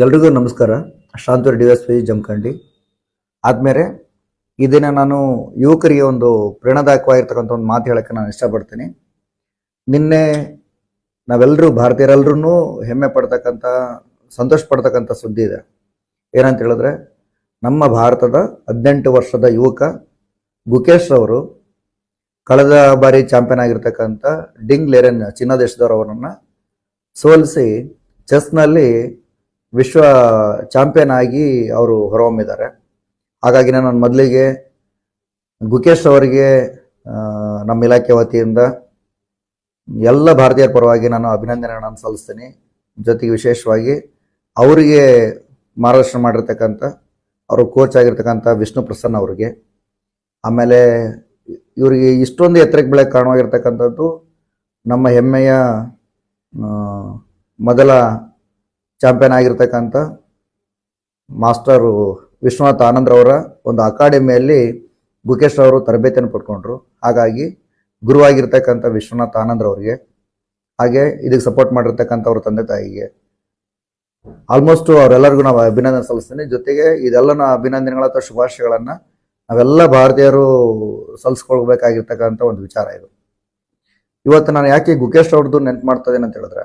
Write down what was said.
ಎಲ್ರಿಗೂ ನಮಸ್ಕಾರ. Shantur D S P Jamkhandi. ಆದ್ಮೇಲೆ ಈ ನಾನು ಯುವಕರಿಗೆ ಒಂದು ಪ್ರೇರಣಾದಾಯಕವಾಗಿರ್ತಕ್ಕಂಥ ಒಂದು ಮಾತು ಹೇಳಕ್ಕೆ ನಾನು ಇಷ್ಟಪಡ್ತೀನಿ. ನಿನ್ನೆ ನಾವೆಲ್ಲರೂ ಭಾರತೀಯರೆಲ್ಲರೂ ಹೆಮ್ಮೆ ಪಡ್ತಕ್ಕಂಥ, ಸಂತೋಷ ಪಡ್ತಕ್ಕಂಥ ಸುದ್ದಿ ಇದೆ. ಏನಂತ ಹೇಳಿದ್ರೆ, ನಮ್ಮ ಭಾರತದ ಹದಿನೆಂಟು ವರ್ಷದ ಯುವಕ ಗುಕೇಶ್ ಅವರು ಕಳೆದ ಬಾರಿ ಚಾಂಪಿಯನ್ ಆಗಿರ್ತಕ್ಕಂಥ ಡಿಂಗ್ ಲೆರೆನ್ ಚೀನಾ ದೇಶದವರವರನ್ನ ಸೋಲಿಸಿ ಚೆಸ್ನಲ್ಲಿ ವಿಶ್ವ ಚಾಂಪಿಯನ್ ಆಗಿ ಅವರು ಹೊರಹೊಮ್ಮಿದ್ದಾರೆ. ಹಾಗಾಗಿ ನಾನು ಮೊದಲಿಗೆ ಗುಕೇಶ್ ಅವರಿಗೆ ನಮ್ಮ ಇಲಾಖೆ ವತಿಯಿಂದ ಎಲ್ಲ ಭಾರತೀಯರ ಪರವಾಗಿ ನಾನು ಅಭಿನಂದನೆಗಳನ್ನು ಸಲ್ಲಿಸ್ತೀನಿ. ಜೊತೆಗೆ ವಿಶೇಷವಾಗಿ ಅವರಿಗೆ ಮಾರ್ಗದರ್ಶನ ಮಾಡಿರ್ತಕ್ಕಂಥ, ಅವರು ಕೋಚ್ ಆಗಿರ್ತಕ್ಕಂಥ ವಿಷ್ಣು ಪ್ರಸನ್ನ ಅವರಿಗೆ. ಆಮೇಲೆ ಇವರಿಗೆ ಇಷ್ಟೊಂದು ಎತ್ತರಕ್ಕೆ ಬೆಳೆ ಕಾರಣವಾಗಿರ್ತಕ್ಕಂಥದ್ದು ನಮ್ಮ ಹೆಮ್ಮೆಯ ಮೊದಲ ಚಾಂಪಿಯನ್ ಆಗಿರ್ತಕ್ಕಂಥ ಮಾಸ್ಟರ್ ವಿಶ್ವನಾಥ್ ಆನಂದ್ರವರ ಒಂದು ಅಕಾಡೆಮಿಯಲ್ಲಿ ಗುಕೇಶ್ ಅವರು ತರಬೇತಿಯನ್ನು ಪಡ್ಕೊಂಡ್ರು. ಹಾಗಾಗಿ ಗುರುವಾಗಿರ್ತಕ್ಕಂಥ ವಿಶ್ವನಾಥ್ ಆನಂದ್ರವರಿಗೆ ಹಾಗೆ ಇದಕ್ಕೆ ಸಪೋರ್ಟ್ ಮಾಡಿರ್ತಕ್ಕಂಥ ಅವ್ರ ತಂದೆ ತಾಯಿಗೆ ಆಲ್ಮೋಸ್ಟ್ ಅವರೆಲ್ಲರಿಗೂ ನಾವು ಅಭಿನಂದನೆ ಸಲ್ಲಿಸ್ತೀನಿ. ಜೊತೆಗೆ ಇದೆಲ್ಲ ಅಭಿನಂದನೆಗಳ ಅಥವಾ ಶುಭಾಶಯಗಳನ್ನು ನಾವೆಲ್ಲ ಭಾರತೀಯರು ಸಲ್ಲಿಸ್ಕೊಳ್ಬೇಕಾಗಿರ್ತಕ್ಕಂಥ ಒಂದು ವಿಚಾರ ಇದು. ಇವತ್ತು ನಾನು ಯಾಕೆ ಗುಕೇಶ್ ಅವ್ರದ್ದು ನೆನ್ಪು ಮಾಡ್ತಾ ಇದ್ದೀನಿ ಅಂತ ಹೇಳಿದ್ರೆ